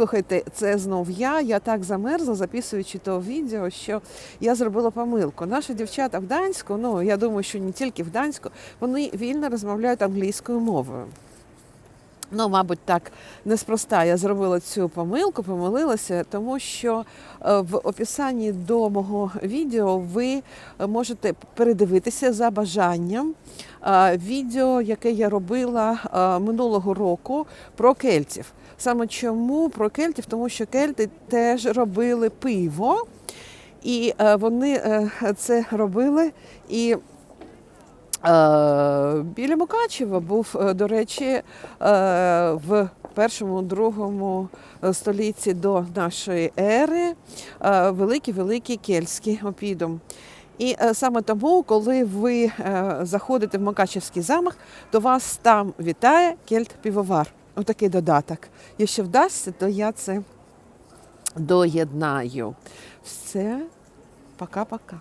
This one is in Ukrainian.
Слухайте, це знов я. Я так замерзла, записуючи то відео, що я зробила помилку. Наші дівчата в Данську, ну я думаю, що не тільки в Данську, вони вільно розмовляють англійською мовою. Ну, мабуть, так неспроста я зробила цю помилку, помилилася, тому що е, в описанні до мого відео ви можете передивитися за бажанням е, відео, яке я робила е, минулого року про кельтів. Саме чому про кельтів? Тому що кельти теж робили пиво, і вони це робили і. Е, Біля Мукачева був, е, до речі, е, в першому, другому столітті до нашої ери великий-великий кельтський опідом. І саме тому, коли ви заходите в Мукачевський замок, то вас там вітає кельт-півовар. Отакий додаток. Якщо вдасться, то я це доєднаю. Все, пока-пока.